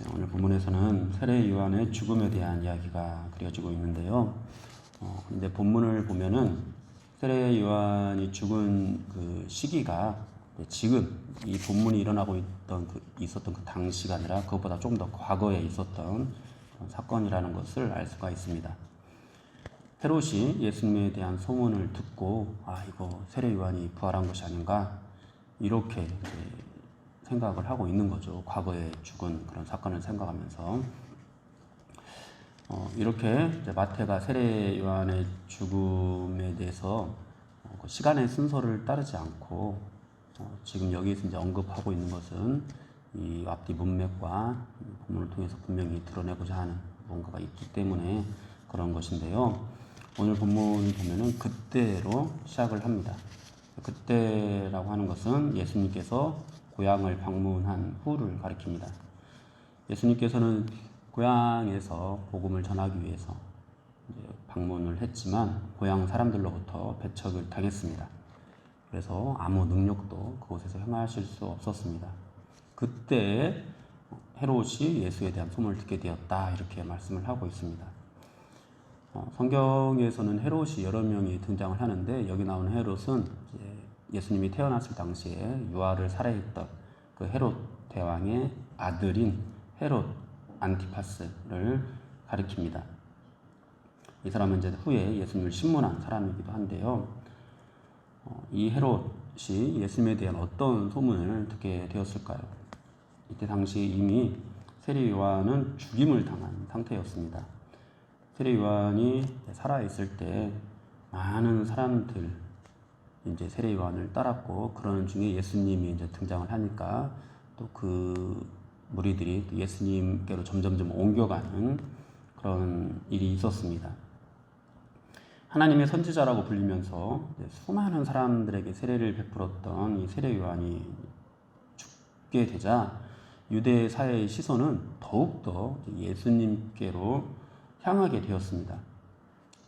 네, 오늘 본문에서는 세례 요한의 죽음에 대한 이야기가 그려지고 있는데요. 어, 근데 본문을 보면은 세례 요한이 죽은 그 시기가 지금 이 본문이 일어나고 있던 그, 있었던 그 당시가 아니라 그것보다 좀더 과거에 있었던 사건이라는 것을 알 수가 있습니다. 헤롯이 예수님에 대한 소문을 듣고 아 이거 세례 요한이 부활한 것이 아닌가 이렇게 생각을 하고 있는 거죠. 과거에 죽은 그런 사건을 생각하면서 어, 이렇게 마태가 세례 요한의 죽음에 대해서 어, 그 시간의 순서를 따르지 않고 어, 지금 여기서 이제 언급하고 있는 것은 이 앞뒤 문맥과 본문을 통해서 분명히 드러내고자 하는 뭔가가 있기 때문에 그런 것인데요. 오늘 본문 보면은 그때로 시작을 합니다. 그때라고 하는 것은 예수님께서 고향을 방문한 후를 가리킵니다. 예수님께서는 고향에서 복음을 전하기 위해서 방문을 했지만 고향 사람들로부터 배척을 당했습니다. 그래서 아무 능력도 그곳에서 행하실 수 없었습니다. 그때 헤롯이 예수에 대한 소문을 듣게 되었다 이렇게 말씀을 하고 있습니다. 어, 성경에서는 헤롯이 여러 명이 등장을 하는데 여기 나오는 헤롯은 예수님이 태어났을 당시에 유아를 살해했던 그 헤롯 대왕의 아들인 헤롯 안티파스를 가리킵니다. 이 사람은 이제 후에 예수님을 신문한 사람이기도 한데요. 어, 이 헤롯이 예수님에 대한 어떤 소문을 듣게 되었을까요? 이때 당시 이미 세례 요한은 죽임을 당한 상태였습니다. 세례 요한이 살아 있을 때 많은 사람들 이제 세례 요한을 따랐고 그러는 중에 예수님이 이제 등장을 하니까 또 그 무리들이 또 예수님께로 점점점 옮겨가는 그런 일이 있었습니다. 하나님의 선지자라고 불리면서 수많은 사람들에게 세례를 베풀었던 이 세례 요한이 죽게 되자 유대 사회의 시선은 더욱더 예수님께로 향하게 되었습니다.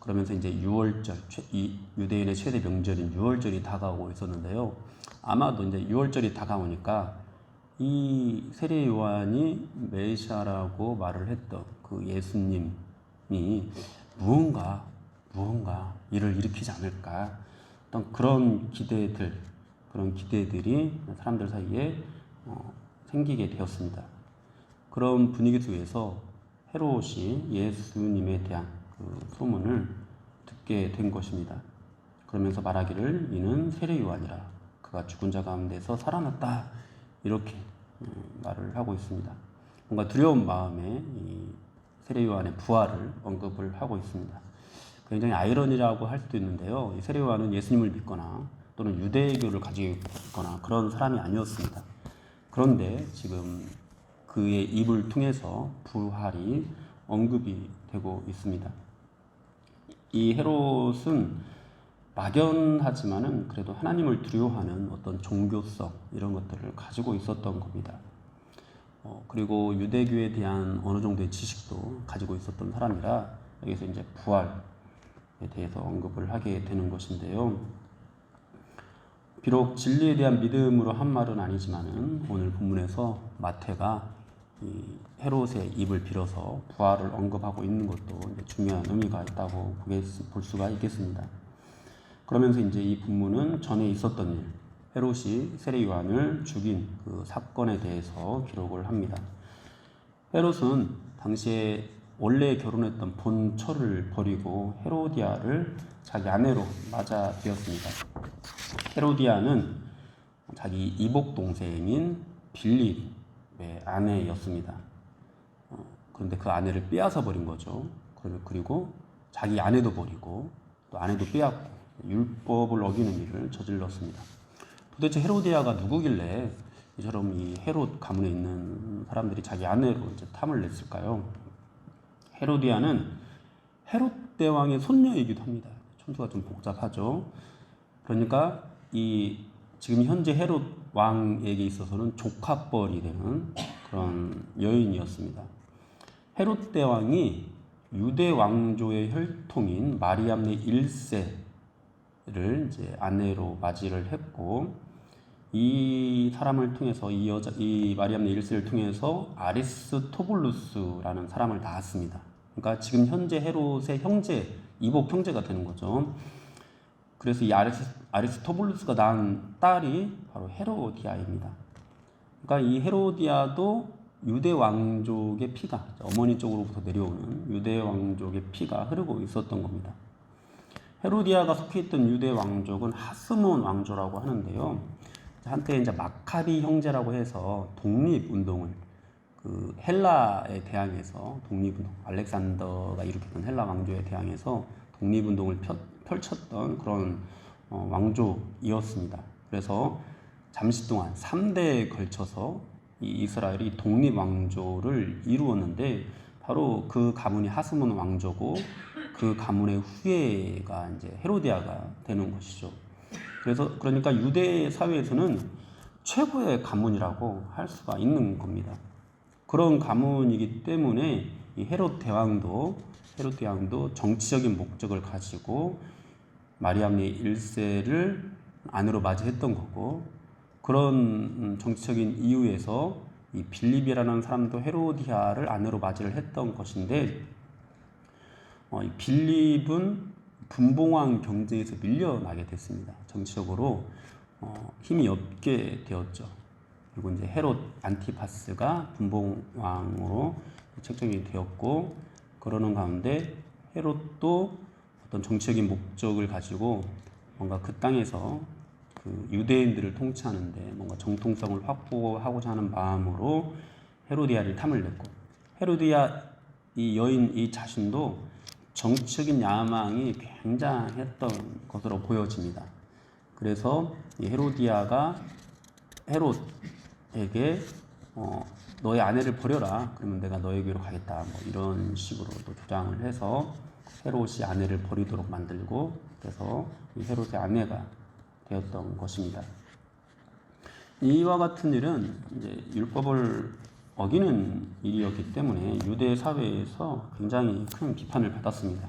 그러면서 이제 6월절, 이 유대인의 최대 명절인 6월절이 다가오고 있었는데요. 아마도 이제 6월절이 다가오니까 이 세례 요한이 메시아라고 말을 했던 그 예수님이 무언가 무언가 일을 일으키지 않을까 어떤 그런 기대들 그런 기대들이 사람들 사이에 어, 생기게 되었습니다. 그런 분위기 속에서 헤롯이 예수님에 대한 그 소문을 듣게 된 것입니다. 그러면서 말하기를 이는 세례 요한이라 그가 죽은 자 가운데서 살아났다 이렇게 음, 말을 하고 있습니다. 뭔가 두려운 마음에 이 세례 요한의 부활을 언급을 하고 있습니다. 굉장히 아이러니라고 할 수도 있는데요. 이 세례 요한은 예수님을 믿거나 또는 유대교를 가지고 있거나 그런 사람이 아니었습니다. 그런데 지금 그의 입을 통해서 부활이 언급이 되고 있습니다. 이 헤롯은 막연하지만은 그래도 하나님을 두려워하는 어떤 종교성 이런 것들을 가지고 있었던 겁니다. 어, 그리고 유대교에 대한 어느 정도의 지식도 가지고 있었던 사람이라 여기서 이제 부활에 대해서 언급을 하게 되는 것인데요. 비록 진리에 대한 믿음으로 한 말은 아니지만은 오늘 본문에서 마태가 이 헤롯의 입을 빌어서 부활을 언급하고 있는 것도 중요한 의미가 있다고 볼 수가 있겠습니다. 그러면서 이제 이 본문은 전에 있었던 일, 헤롯이 세례 요한을 죽인 그 사건에 대해서 기록을 합니다. 헤롯은 당시에 원래 결혼했던 본처를 버리고 헤로디아를 자기 아내로 맞아들였습니다. 헤로디아는 자기 이복 동생인 빌립의 아내였습니다. 어, 그런데 그 아내를 빼앗아 버린 거죠. 그리고 자기 아내도 버리고 또 아내도 빼앗고 율법을 어기는 일을 저질렀습니다. 도대체 헤로디아가 누구길래 이처럼 이 헤롯 가문에 있는 사람들이 자기 아내로 이제 탐을 냈을까요? 헤로디아는 헤롯 대왕의 손녀이기도 합니다. 촌수가 좀 복잡하죠. 그러니까 이 지금 현재 헤롯 왕에게 있어서는 조카뻘이 되는 그런 여인이었습니다. 헤롯 대왕이 유대 왕조의 혈통인 마리암네 1세를 이제 아내로 맞이를 했고 이 사람을 통해서 이 여자 이 마리암네 1세를 통해서 아리스토블루스라는 사람을 낳았습니다. 그러니까 지금 현재 헤롯의 형제 이복 형제가 되는 거죠. 그래서 이 아리스, 아리스토블루스가 낳은 딸이 바로 헤로디아입니다. 그러니까 이 헤로디아도 유대 왕족의 피가 어머니 쪽으로부터 내려오는 유대 왕족의 피가 흐르고 있었던 겁니다. 헤로디아가 속해 있던 유대 왕족은 하스몬 왕조라고 하는데요. 한때 이제 마카비 형제라고 해서 독립 운동을 그 헬라에 대항해서 독립 운동 알렉산더가 일으켰던 헬라 왕조에 대항해서 독립 운동을 펼쳤던 그런 어, 왕조이었습니다. 그래서 잠시 동안 3대에 걸쳐서 이 이스라엘이 독립 왕조를 이루었는데 바로 그 가문이 하스몬 왕조고 그 가문의 후예가 이제 헤로디아가 되는 것이죠. 그래서 그러니까 유대 사회에서는 최고의 가문이라고 할 수가 있는 겁니다. 그런 가문이기 때문에 이 헤롯 대왕도 헤롯 대왕도 정치적인 목적을 가지고 마리암네 1세를 안으로 맞이했던 거고 그런 음, 정치적인 이유에서 이 빌립이라는 사람도 헤로디아를 안으로 맞이를 했던 것인데 어, 이 빌립은 분봉왕 경쟁에서 밀려나게 됐습니다. 정치적으로 어, 힘이 없게 되었죠. 그리고 이제 헤롯 안티파스가 분봉왕으로 책정이 되었고 그러는 가운데 헤롯도 어떤 정치적인 목적을 가지고 뭔가 그 땅에서 그 유대인들을 통치하는데 뭔가 정통성을 확보하고자 하는 마음으로 헤로디아를 탐을 냈고 헤로디아 이 여인 이 자신도 정치적인 야망이 굉장했던 것으로 보여집니다. 그래서 이 헤로디아가 헤롯에게 어, 너의 아내를 버려라. 그러면 내가 너에게로 가겠다. 뭐 이런 식으로 또 주장을 해서 헤롯이 아내를 버리도록 만들고 그래서 이 헤롯의 아내가 되었던 것입니다. 이와 같은 일은 이제 율법을 어기는 일이었기 때문에 유대 사회에서 굉장히 큰 비판을 받았습니다.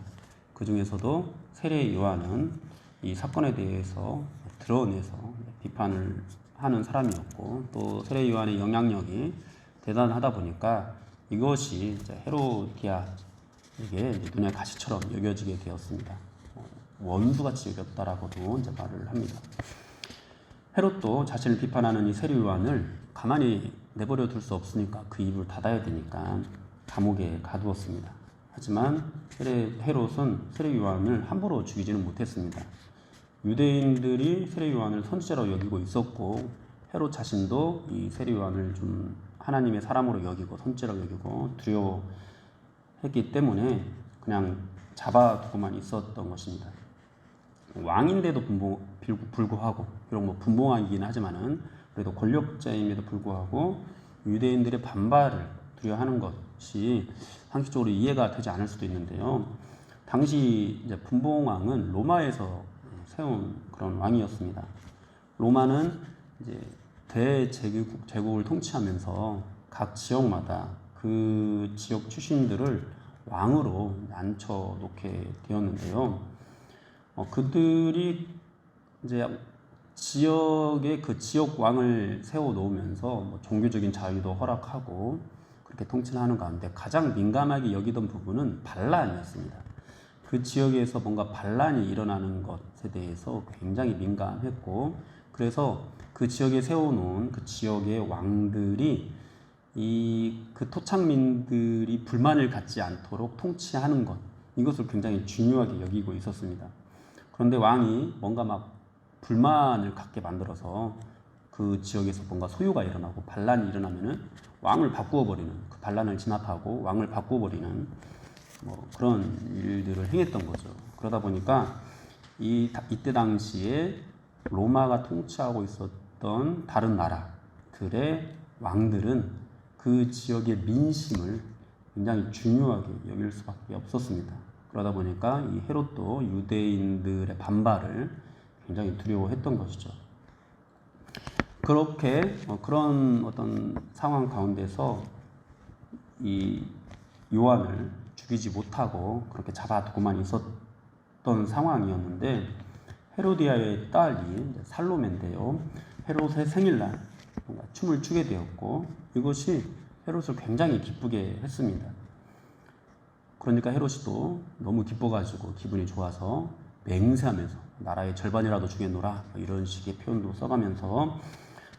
그 중에서도 세례 요한은 이 사건에 대해서 드러내서 비판을 하는 사람이었고 또 세례 요한의 영향력이 대단하다 보니까 이것이 헤로디아에게 눈의 가시처럼 여겨지게 되었습니다. 어, 원수같이 여겼다라고도 이제 말을 합니다. 헤롯도 자신을 비판하는 이 세례 요한을 가만히 내버려 둘 수 없으니까 그 입을 닫아야 되니까 감옥에 가두었습니다. 하지만 헤롯은 세례 요한을 함부로 죽이지는 못했습니다. 유대인들이 세례 요한을 선지자로 여기고 있었고 헤롯 자신도 이 세례 요한을 좀 하나님의 사람으로 여기고 선지자로 여기고 두려워했기 때문에 그냥 잡아두고만 있었던 것입니다. 왕인데도 불구하고 비록 뭐 분봉왕이긴 하지만은 그래도 권력자임에도 불구하고 유대인들의 반발을 두려워하는 것이 상식적으로 이해가 되지 않을 수도 있는데요. 당시 분봉왕은 로마에서 세운 그런 왕이었습니다. 로마는 이제 대제국 제국을 통치하면서 각 지역마다 그 지역 출신들을 왕으로 앉혀 놓게 되었는데요. 어, 그들이 이제 지역의 그 지역 왕을 세워 놓으면서 뭐 종교적인 자유도 허락하고 그렇게 통치를 하는 가운데 가장 민감하게 여기던 부분은 반란이었습니다. 그 지역에서 뭔가 반란이 일어나는 것에 대해서 굉장히 민감했고 그래서 그 지역에 세워놓은 그 지역의 왕들이 이 그 토착민들이 불만을 갖지 않도록 통치하는 것 이것을 굉장히 중요하게 여기고 있었습니다. 그런데 왕이 뭔가 막 불만을 갖게 만들어서 그 지역에서 뭔가 소요가 일어나고 반란이 일어나면은 왕을 바꾸어 버리는 그 반란을 진압하고 왕을 바꾸어 버리는 뭐 그런 일들을 행했던 거죠. 그러다 보니까 이 이때 당시에 로마가 통치하고 있었던 다른 나라들의 왕들은 그 지역의 민심을 굉장히 중요하게 여길 수밖에 없었습니다. 그러다 보니까 이 헤롯도 유대인들의 반발을 굉장히 두려워했던 것이죠. 그렇게 어, 그런 어떤 상황 가운데서 이 요한을 죽이지 못하고 그렇게 잡아두고만 있었던 상황이었는데 헤로디아의 딸이 살로메인데요. 헤롯의 생일날 뭔가 춤을 추게 되었고 이것이 헤롯을 굉장히 기쁘게 했습니다. 그러니까 헤롯이 또 너무 기뻐가지고 기분이 좋아서 맹세하면서 나라의 절반이라도 주겠노라 뭐 이런 식의 표현도 써가면서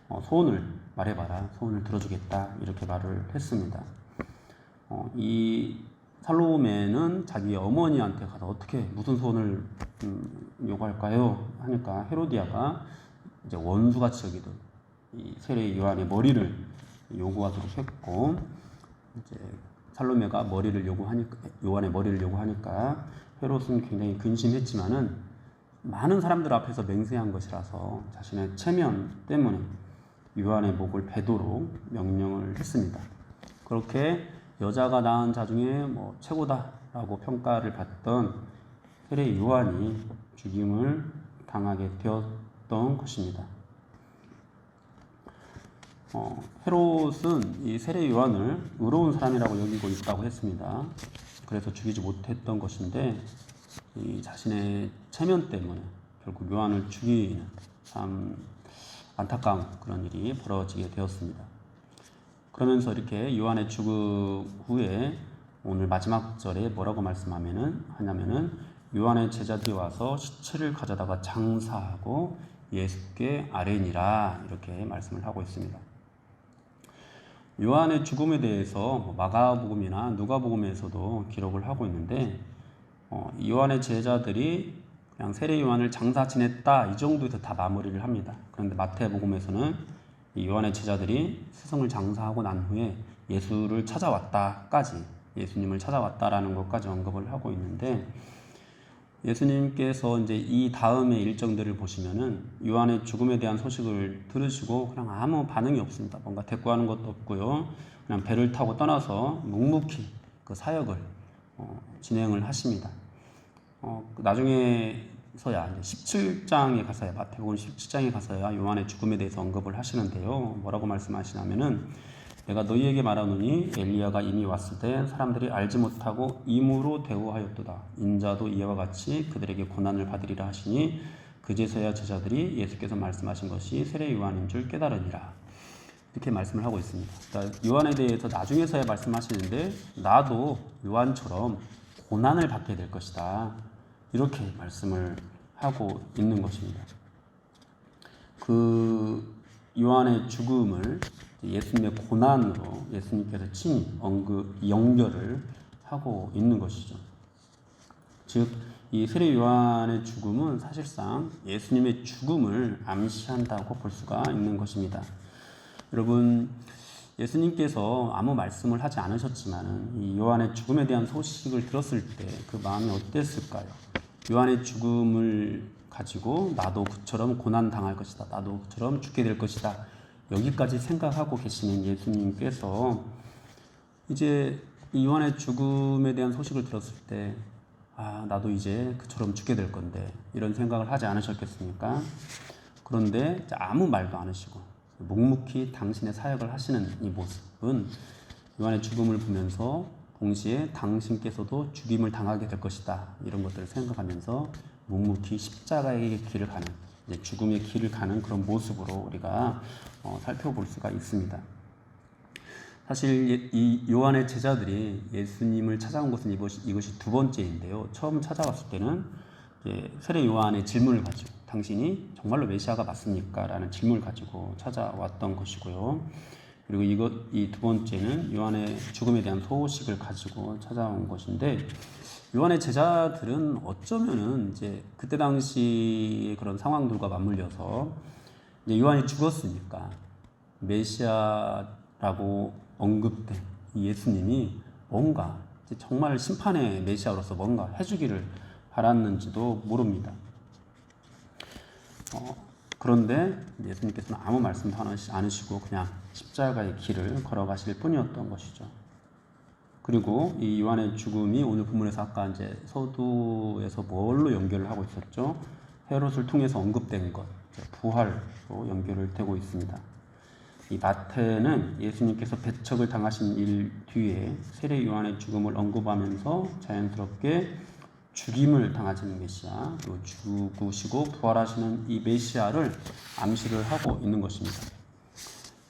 어, 소원을 말해봐라 소원을 들어주겠다 이렇게 말을 했습니다. 어, 이 살로메는 자기 어머니한테 가서 어떻게 무슨 소원을 음, 요구할까요? 하니까 헤로디아가 이제 원수같이 여기던 이 세례 요한의 머리를 요구하도록 했고 이제 살로메가 머리를 요구하니까 요한의 머리를 요구하니까 헤롯은 굉장히 근심했지만은 많은 사람들 앞에서 맹세한 것이라서 자신의 체면 때문에 요한의 목을 베도록 명령을 했습니다. 그렇게 여자가 낳은 자 중에 뭐 최고다라고 평가를 받던 세례 요한이 죽임을 당하게 되었던 것입니다. 어, 헤롯은 이 세례 요한을 의로운 사람이라고 여기고 있다고 했습니다. 그래서 죽이지 못했던 것인데 이 자신의 체면 때문에 결국 요한을 죽이는 참 안타까운 그런 일이 벌어지게 되었습니다. 그러면서 이렇게 요한의 죽음 후에 오늘 마지막 절에 뭐라고 말씀하면은 하냐면은 요한의 제자들이 와서 시체를 가져다가 장사하고 예수께 아뢰니라 이렇게 말씀을 하고 있습니다. 요한의 죽음에 대해서 뭐 마가복음이나 누가복음에서도 기록을 하고 있는데 어, 요한의 제자들이 그냥 세례 요한을 장사 지냈다 이 정도에서 다 마무리를 합니다. 그런데 마태복음에서는 이 요한의 제자들이 스승을 장사하고 난 후에 예수를 찾아왔다까지 예수님을 찾아왔다라는 것까지 언급을 하고 있는데 예수님께서 이제 이 다음의 일정들을 보시면은 요한의 죽음에 대한 소식을 들으시고 그냥 아무 반응이 없습니다. 뭔가 대꾸하는 것도 없고요. 그냥 배를 타고 떠나서 묵묵히 그 사역을 어, 진행을 하십니다. 어, 나중에 서야 17장에 가서야 마태복음 17장에 가서야 요한의 죽음에 대해서 언급을 하시는데요. 뭐라고 말씀하시냐면은 내가 너희에게 말하노니 엘리야가 이미 왔을 때 사람들이 알지 못하고 임으로 대우하였도다. 인자도 이와 같이 그들에게 고난을 받으리라 하시니 그제서야 제자들이 예수께서 말씀하신 것이 세례 요한인 줄 깨달으니라. 이렇게 말씀을 하고 있습니다. 그러니까 요한에 대해서 나중에서야 말씀하시는데 나도 요한처럼 고난을 받게 될 것이다. 이렇게 말씀을 하고 있는 것입니다. 그 요한의 죽음을 예수님의 고난으로 예수님께서 친히 언급, 연결을 하고 있는 것이죠. 즉, 이 세례 요한의 죽음은 사실상 예수님의 죽음을 암시한다고 볼 수가 있는 것입니다. 여러분, 예수님께서 아무 말씀을 하지 않으셨지만 이 요한의 죽음에 대한 소식을 들었을 때 그 마음이 어땠을까요? 요한의 죽음을 가지고 나도 그처럼 고난 당할 것이다. 나도 그처럼 죽게 될 것이다. 여기까지 생각하고 계시는 예수님께서 이제 요한의 죽음에 대한 소식을 들었을 때 아, 나도 이제 그처럼 죽게 될 건데 이런 생각을 하지 않으셨겠습니까? 그런데 아무 말도 안 하시고 묵묵히 당신의 사역을 하시는 이 모습은 요한의 죽음을 보면서 동시에 당신께서도 죽임을 당하게 될 것이다 이런 것들을 생각하면서 묵묵히 십자가의 길을 가는 죽음의 길을 가는 그런 모습으로 우리가 어, 살펴볼 수가 있습니다. 사실 예, 이 요한의 제자들이 예수님을 찾아온 것은 이것이 두 번째인데요. 처음 찾아왔을 때는 세례 요한의 질문을 가지고 당신이 정말로 메시아가 맞습니까? 라는 질문을 가지고 찾아왔던 것이고요. 그리고 이것 이 두 번째는 요한의 죽음에 대한 소식을 가지고 찾아온 것인데 요한의 제자들은 어쩌면은 이제 그때 당시 그런 상황들과 맞물려서 이제 요한이 죽었으니까 메시아라고 언급된 예수님이 뭔가 정말 심판의 메시아로서 뭔가 해주기를 바랐는지도 모릅니다. 어, 그런데 예수님께서는 아무 말씀도 않으시고 그냥 십자가의 길을 걸어가실 뿐이었던 것이죠. 그리고 이 요한의 죽음이 오늘 본문에서 아까 이제 서두에서 뭘로 연결을 하고 있었죠? 헤롯을 통해서 언급된 것, 부활로 연결을 되고 있습니다. 이 마태는 예수님께서 배척을 당하신 일 뒤에 세례 요한의 죽음을 언급하면서 자연스럽게 죽임을 당하시는 메시아, 또 죽으시고 부활하시는 이 메시아를 암시를 하고 있는 것입니다.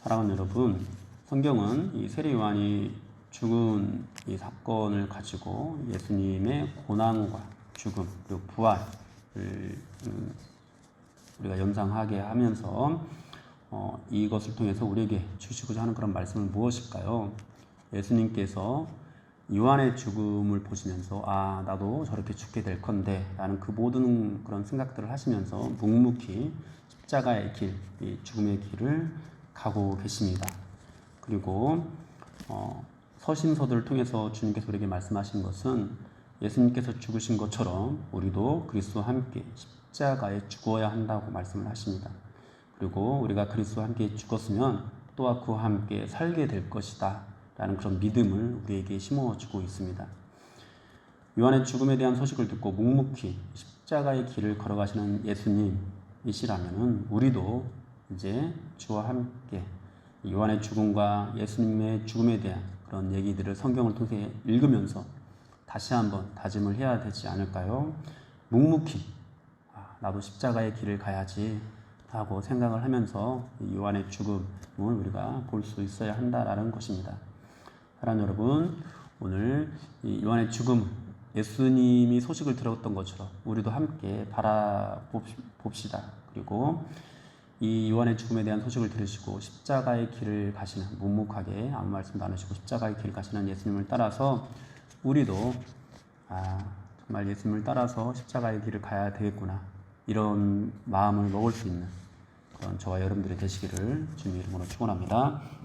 사랑하는 여러분, 성경은 이 세례 요한이 죽은 이 사건을 가지고 예수님의 고난과 죽음 그리고 부활을 음, 우리가 연상하게 하면서 어, 이것을 통해서 우리에게 주시고자 하는 그런 말씀은 무엇일까요? 예수님께서 요한의 죽음을 보시면서 아 나도 저렇게 죽게 될 건데 라는 그 모든 그런 생각들을 하시면서 묵묵히 십자가의 길, 이 죽음의 길을 가고 계십니다. 그리고 어, 서신서들을 통해서 주님께서 우리에게 말씀하신 것은 예수님께서 죽으신 것처럼 우리도 그리스도와 함께 십자가에 죽어야 한다고 말씀을 하십니다. 그리고 우리가 그리스도와 함께 죽었으면 또한 그와 함께 살게 될 것이다. 라는 그런 믿음을 우리에게 심어주고 있습니다. 요한의 죽음에 대한 소식을 듣고 묵묵히 십자가의 길을 걸어가시는 예수님이시라면 우리도 이제 주와 함께 요한의 죽음과 예수님의 죽음에 대한 그런 얘기들을 성경을 통해 읽으면서 다시 한번 다짐을 해야 되지 않을까요? 묵묵히 아, 나도 십자가의 길을 가야지 하고 생각을 하면서 이 요한의 죽음을 우리가 볼 수 있어야 한다라는 것입니다. 사랑하는 여러분, 오늘 이 요한의 죽음, 예수님이 소식을 들었던 것처럼 우리도 함께 바라봅시다. 그리고 이 요한의 죽음에 대한 소식을 들으시고 십자가의 길을 가시는 묵묵하게 아무 말씀 나누시고 십자가의 길을 가시는 예수님을 따라서 우리도 아, 정말 예수님을 따라서 십자가의 길을 가야 되겠구나 이런 마음을 먹을 수 있는 그런 저와 여러분들이 되시기를 주님 이름으로 축원합니다.